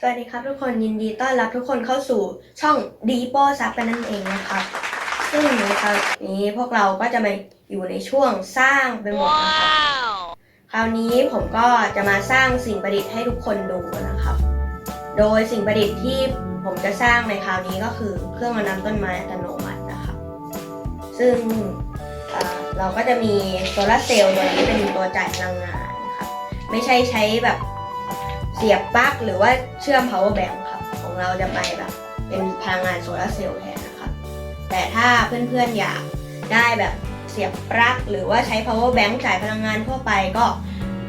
สวัสดีครับทุกคนยินดีต้อนรับทุกคนเข้าสู่ช่องดีโป้ซับกันนั่นเองนะครับ ซึ่งในคราวนี้พวกเราก็จะมาอยู่ในช่วงสร้างไปหมดนะครับคราวนี้ผมก็จะมาสร้างสิ่งประดิษฐ์ให้ทุกคนดูนะครับ โดยสิ่งประดิษฐ์ที่ผมจะสร้างในคราวนี้ก็คือเครื่องรดน้ำต้นไม้อัตโนมัตินะครับซึ่งเราก็จะมีโซลาร์เซลล์ตัวนี้เป็นตัวจ่ายพลังงานนะครับไม่ใช่ใช้แบบ เสียบปลั๊กหรือว่าเชื่อม power bank ครับ ของเราจะไปแบบเป็นพลังงานโซลาร์เซลล์แทนนะครับ แต่ถ้าเพื่อนๆอยากได้แบบเสียบปลั๊กหรือว่าใช้ power bank จ่ายพลังงานทั่วไปก็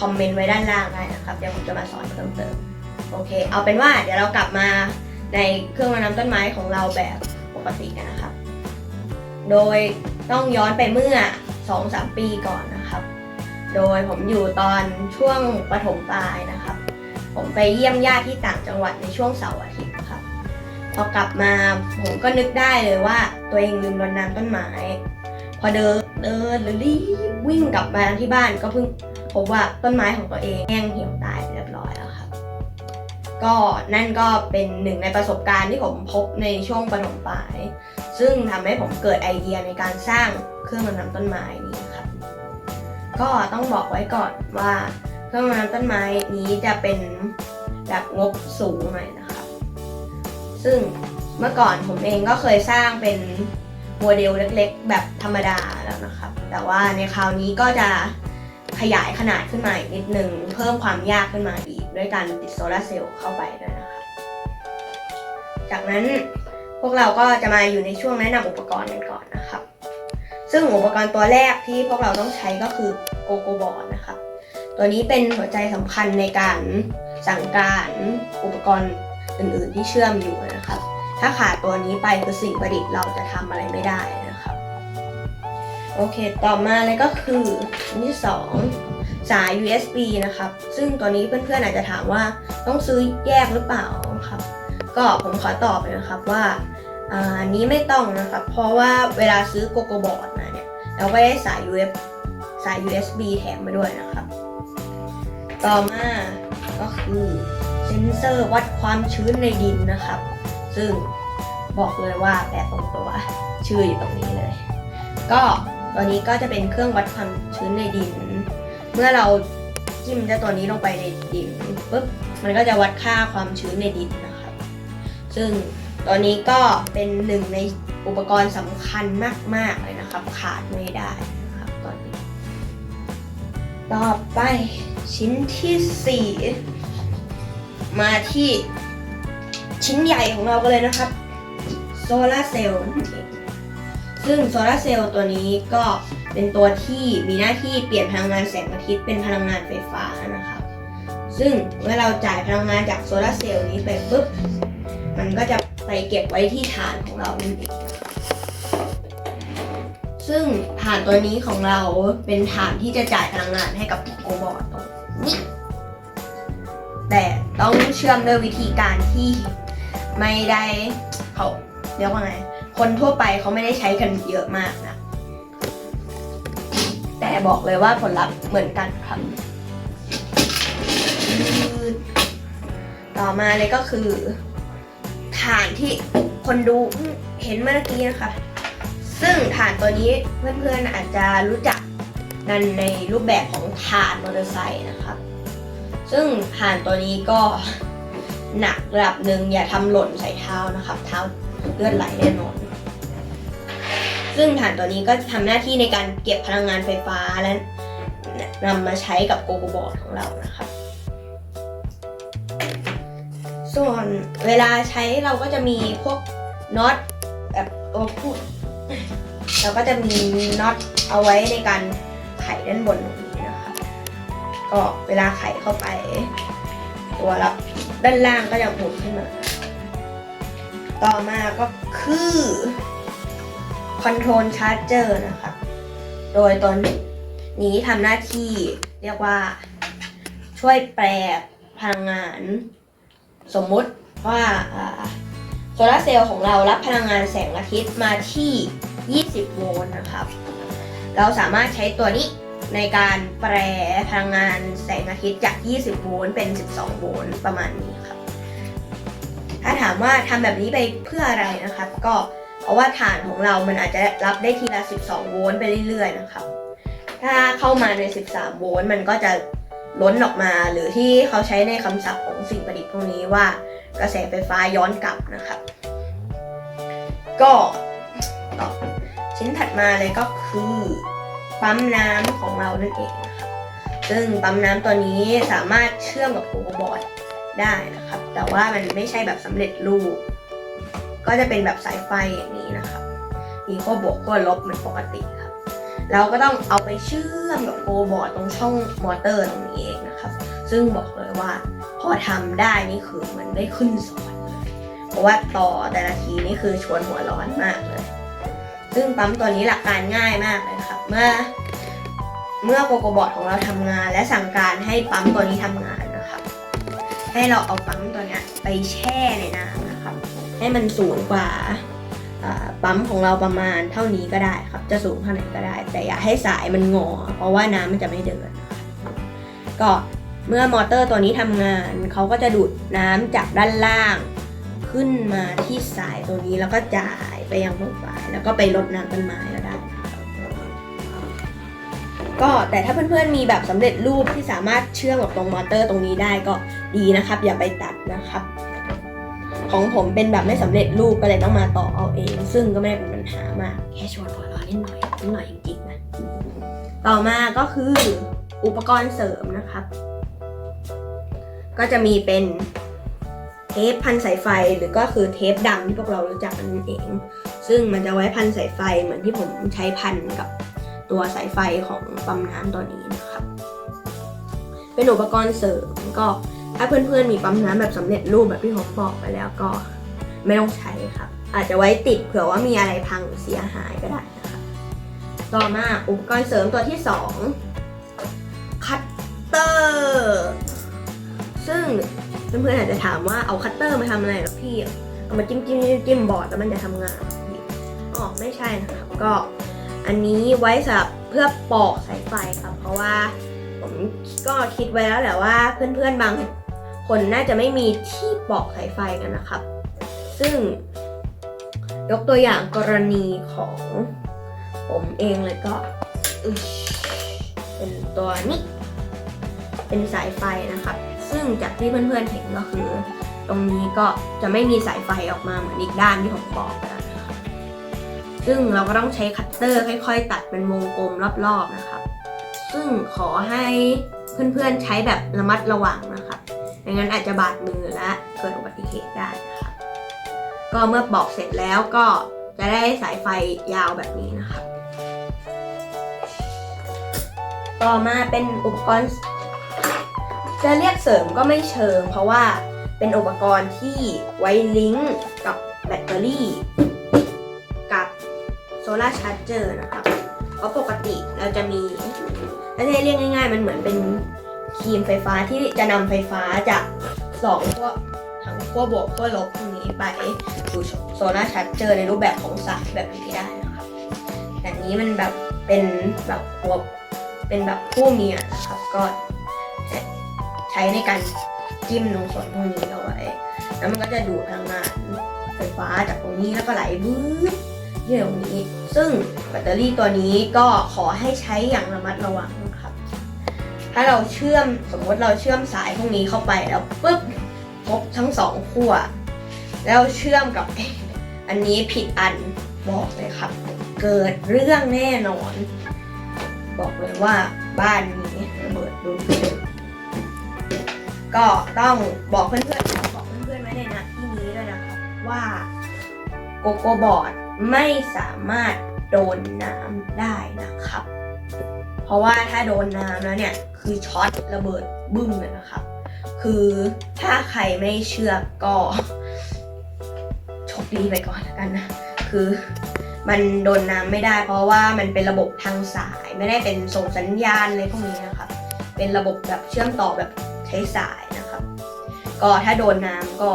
คอมเมนต์ไว้ด้านล่างได้นะครับ เดี๋ยวผมจะมาสอนเพิ่มเติม โอเค เอาเป็นว่าเดี๋ยวเรากลับมาในเครื่องรดน้ำต้นไม้ของเราแบบปกติกันนะครับ โดยต้องย้อนไปเมื่อ 2-3 ปีก่อนนะครับ โดยผมอยู่ตอนช่วงประถมปลายนะครับ ผมไปเยี่ยมญาติที่ต่างจังหวัดในช่วงเสาร์อาทิตย์ครับ พอกลับมาผมก็นึกได้เลยว่า ตัวเองลืมรดน้ำต้นไม้ พอเดินเดินแล้วรีบวิ่งกลับมาที่บ้านก็เพิ่งพบว่าต้นไม้ของตัวเองแห้งเหี่ยวตายเรียบร้อยแล้วครับ ก็นั่นก็เป็นหนึ่งในประสบการณ์ที่ผมพบในช่วงประถมปลาย ซึ่งทำให้ผมเกิดไอเดียในการสร้างเครื่องรดน้ำต้นไม้นี้ครับ ก็ต้องบอกไว้ก่อนว่า เครื่องรดน้ำต้นไม้นี้จะเป็นแบบงบสูงหน่อยนะครับซึ่งเมื่อก่อนผมเองก็เคยสร้างเป็นโมเดลเล็กๆ แบบธรรมดาแล้วนะครับ แต่ว่าในคราวนี้ก็จะขยายขนาดขึ้นมาอีกนิดนึง เพิ่มความยากขึ้นมาอีก ด้วยการติดโซลาร์เซลล์เข้าไปด้วยนะครับจากนั้นพวกเราก็จะมาอยู่ในช่วงแนะนำอุปกรณ์กันก่อนนะครับ ซึ่งอุปกรณ์ตัวแรกที่พวกเราต้องใช้ก็คือโกโกบอร์ด ตัวนี้เป็นหัวใจสำคัญในการสั่งการอุปกรณ์อื่นๆที่เชื่อมอยู่นะครับ ถ้าขาดตัวนี้ไปคือสิ่งประดิษฐ์เราจะทำอะไรไม่ได้นะครับ โอเค ต่อมาเลยก็คืออันที่สองสาย USB นะครับ ซึ่งตัวนี้เพื่อนๆอาจจะถามว่าต้องซื้อแยกหรือเปล่าครับ ก็ผมขอตอบเลยนะครับว่าอ่าอันนี้ไม่ต้องนะครับ เพราะว่าเวลาซื้อโกโกบอร์ดมาเนี่ยเราก็ได้สาย USB สาย USB แถมมาด้วยนะครับ ต่อมาก็คือเซนเซอร์วัดความชื้นในดินนะครับ ซึ่งบอกเลยว่าแปะตรงตัวชื่ออยู่ตรงนี้เลย ก็ตัวนี้ก็จะเป็นเครื่องวัดความชื้นในดิน เมื่อเราจิ้มเจ้าตัวนี้ลงไปในดินปุ๊บมันก็จะวัดค่าความชื้นในดินนะครับ ซึ่งตัวนี้ก็เป็นหนึ่งในอุปกรณ์สำคัญมาก ๆ เลยนะครับ ขาดไม่ได้นะครับตอนนี้ ต่อไป ชิ้นที่4มาที่ชิ้นใหญ่ของเรากันเลยนะครับโซลาเซลล์ซึ่งโซลาเซลล์ตัวนี้ก็เป็นตัวที่มีหน้าที่เปลี่ยนพลังงานแสงอาทิตย์เป็นพลังงานไฟฟ้านะครับ ซึ่งเมื่อเราจ่ายพลังงานจากโซลาเซลล์นี้ไปปุ๊บ มันก็จะไปเก็บไว้ที่ฐานของเรานั่นเองนะครับ ซึ่งฐานตัวนี้ของเราเป็นฐานที่จะจ่ายพลังงานให้กับโกบอร์ดตรงนี้แต่ต้องเชื่อมด้วยวิธีการที่ไม่ได้เขาเรียกว่าไง คนทั่วไปเขาไม่ได้ใช้กันเยอะมากนะ แต่บอกเลยว่าผลลัพธ์เหมือนกันครับต่อมาเลยก็คือฐานที่คนดูเห็นเมื่อกี้นะคะ ซึ่งฐานตัวนี้เพื่อนๆอาจจะรู้จักกันในรูปแบบของฐานมอเตอร์ไซค์นะครับ ซึ่งฐานตัวนี้ก็หนักระดับหนึ่งอย่าทำหล่นใส่เท้านะครับ เท้าเลือดไหลแน่นอน ซึ่งฐานตัวนี้ก็ทำหน้าที่ในการเก็บพลังงานไฟฟ้าและนำมาใช้กับโกโกบอร์ดของเรานะครับ ส่วนเวลาใช้เราก็จะมีพวกน็อตแบบโอ้พูด เราก็จะมีน็อตเอาไว้ในการไขด้านบนตรงนี้นะคะ ก็เวลาไขเข้าไป ตัวรับด้านล่างก็จะหมุนขึ้นมา ต่อมาก็คือคอนโทรลชาร์จเจอร์นะคะ โดยตอนนี้ทำหน้าที่เรียกว่าช่วยแปลพลังงาน สมมุติว่า โซลาร์เซลล์ของเรารับพลังงานแสงอาทิตย์มาที่ 20 โวลต์นะครับ เราสามารถใช้ตัวนี้ในการแปลพลังงานแสงอาทิตย์จาก 20 โวลต์เป็น 12 โวลต์ประมาณนี้ครับถามว่าทำแบบนี้ไปเพื่ออะไรนะครับ ก็เพราะว่าฐานของเรามันอาจจะรับได้ทีละ 12 โวลต์ไปเรื่อยๆนะครับ ถ้าเข้ามาใน 13 โวลต์มันก็จะล้นออกมาหรือที่เขาใช้ในคำศัพท์ของสิ่งประดิษฐ์พวกนี้ว่า กระแสไฟฟ้าย้อนกลับนะครับ ก็ต่อชิ้นถัดมาเลยก็คือปั๊มน้ำของเรานั่นเองนะครับซึ่งปั๊มน้ำตัวนี้สามารถเชื่อมกับโกบอร์ดได้นะครับ แต่ว่ามันไม่ใช่แบบสำเร็จรูป ก็จะเป็นแบบสายไฟอย่างนี้นะครับมีขั้วบวกขั้วลบเหมือนปกติครับ เราก็ต้องเอาไปเชื่อมกับโกบอร์ดตรงช่องมอเตอร์ตรงนี้เองนะครับ ซึ่งบอกเลยว่า พอทำได้นี่คือมันได้ขึ้นสวรรค์เลยเพราะว่าต่อแต่ละทีนี่คือชวนหัวร้อนมากเลย ซึ่งปั๊มตัวนี้หลักการง่ายมากเลยครับ เมื่อ เมื่อโกโกบอร์ดของเราทำงาน และสั่งการให้ปั๊มตัวนี้ทำงานนะครับ ให้เราเอาปั๊มตัวนี้ไปแช่ในน้ำนะครับ ให้มันสูงกว่าปั๊มของเราประมาณเท่านี้ก็ได้ครับ จะสูงเท่าไหร่ก็ได้ แต่อย่าให้สายมันงอ เพราะว่าน้ำมันจะไม่เดินนะครับก็ เมื่อมอเตอร์ตัวนี้ทำงาน เขาก็จะดูดน้ำจากด้านล่าง ขึ้นมาที่สายตัวนี้แล้วก็จ่ายไปยังตรงปลายแล้วก็ไปรดน้ำต้นไม้ก็ได้ ก็แต่ถ้าเพื่อนๆมีแบบสำเร็จรูปที่สามารถเชื่อมกับตรงมอเตอร์ตรงนี้ได้ก็ดีนะครับ อย่าไปตัดนะครับ ของผมเป็นแบบไม่สำเร็จรูปก็เลยต้องมาต่อเอาเอง ซึ่งก็ไม่ได้เป็นปัญหามากแค่ชวนหัวเร้อนิดหน่อยนิดหน่อยจริงๆนะต่อมาก็คืออุปกรณ์เสริมนะครับ ก็จะมีเป็นเทปพันสายไฟหรือก็คือเทปดำที่พวกเรารู้จักกันนั่นเอง ซึ่งมันจะไว้พันสายไฟเหมือนที่ผมใช้พันกับตัวสายไฟของปั๊มน้ำตัวนี้นะครับเป็นอุปกรณ์เสริมก็ถ้าเพื่อนๆมีปั๊มน้ำแบบสำเร็จรูปแบบที่ผมบอกไปแล้วก็ไม่ต้องใช้ครับ อาจจะไว้ติดเผื่อว่ามีอะไรพังเสียหายก็ได้นะครับต่อมาอุปกรณ์เสริมตัวที่สองคัตเตอร์ ซึ่งเพื่อนๆอาจจะถามว่าเอาคัตเตอร์มาทำอะไรหรอพี่ เอามาจิ้มจิ้มจิ้มจิ้มบอร์ดแล้วมันจะทำงานอ๋อไม่ใช่นะครับ ก็อันนี้ไว้สำหรับเพื่อปอกสายไฟครับ เพราะว่าผมก็คิดไว้แล้วแหละว่าเพื่อนๆบางคนน่าจะไม่มีที่ปอกสายไฟกันนะครับ ซึ่งยกตัวอย่างกรณีของผมเองเลยก็เป็นตัวนี้ เป็นสายไฟนะครับ ซึ่งจากที่เพื่อนๆเห็นก็คือ ตรงนี้ก็จะไม่มีสายไฟออกมาเหมือนอีกด้านที่ผมบอกไปแล้วนะครับซึ่งเราก็ต้องใช้คัตเตอร์ค่อย ๆ ตัดเป็นวงกลมรอบๆนะครับ ซึ่งขอให้เพื่อนๆใช้แบบระมัดระวังนะครับไม่งั้นอาจจะบาดมือและเกิดอุบัติเหตุได้นะครับก็เมื่อบอกเสร็จแล้วก็จะได้สายไฟยาวแบบนี้นะครับ ต่อมาเป็นอุปกรณ์ จะเรียกเสริมก็ไม่เชิง เพราะว่าเป็นอุปกรณ์ที่ไว้ลิงก์กับแบตเตอรี่ กับโซลาร์ชาร์จเจอร์นะครับ เพราะปกติเราจะมีถ้าจะเรียกง่ายๆ มันเหมือนเป็นครีมไฟฟ้าที่จะนำไฟฟ้าจากสองขั้วทั้งขั้วบวกขั้วลบตรงนี้ไปสู่โซลาร์ชาร์จเจอร์ในรูปแบบของสายแบบนี้ได้นะครับแต่นี้มันแบบเป็นแบบหัวเป็นแบบผู้เมียนะครับก็ ใช้ในการจิ้มตรงส่วนตรงนี้เอาไว้ แล้วมันก็จะดูดพลังงานไฟฟ้าจากตรงนี้แล้วก็ไหลวืบที่ตรงนี้ ซึ่งแบตเตอรี่ตัวนี้ก็ขอให้ใช้อย่างระมัดระวังนะครับ ถ้าเราเชื่อมสมมติเราเชื่อมสายพวกนี้เข้าไปแล้วปุ๊บครบทั้งสองขั้วแล้วเชื่อมกับอันนี้ผิดอันบอกเลยครับ เกิดเรื่องแน่นอน บอกเลยว่าบ้านนี้ระเบิดรุนแรง ก็ต้องบอกเพื่อนๆบอกเพื่อนๆไว้ในนะที่นี้ด้วยนะครับว่าโกโกบอร์ดไม่สามารถโดนน้ำได้นะครับ เพราะว่าถ้าโดนน้ำแล้วเนี่ยคือช็อตระเบิดบึ้มเลยนะครับ คือถ้าใครไม่เชื่อก็โชคดีไปก่อนแล้วกันนะ คือมันโดนน้ำไม่ได้ เพราะว่ามันเป็นระบบทางสายไม่ได้เป็นส่งสัญญาณอะไรพวกนี้นะครับ เป็นระบบแบบเชื่อมต่อแบบ ใช้สายนะครับ ก็ถ้าโดนน้ำก็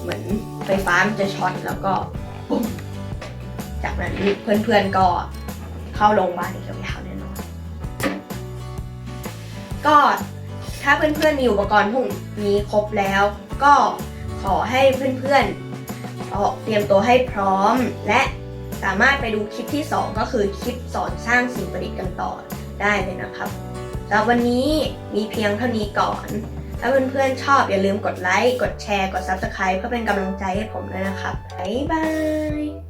เหมือนไฟฟ้ามันจะช็อตแล้วก็ปุ๊บจากนั้นเพื่อนๆก็เข้าโรงพยาบาลอีกยาวๆแน่นอนก็ถ้าเพื่อนๆมีอุปกรณ์พวกนี้ครบแล้ว ก็ขอให้เพื่อนๆเอาเตรียมตัวให้พร้อมและสามารถไปดูคลิปที่ 2 ก็คือคลิปสอนสร้างสิ่งประดิษฐ์กันต่อได้เลยนะครับ สำหรับวันนี้มีเพียงเท่านี้ก่อน ถ้าเพื่อนๆชอบอย่าลืมกดไลค์ กดแชร์ กด Subscribe เพื่อเป็นกำลังใจให้ผมด้วยนะครับ บ๊ายบาย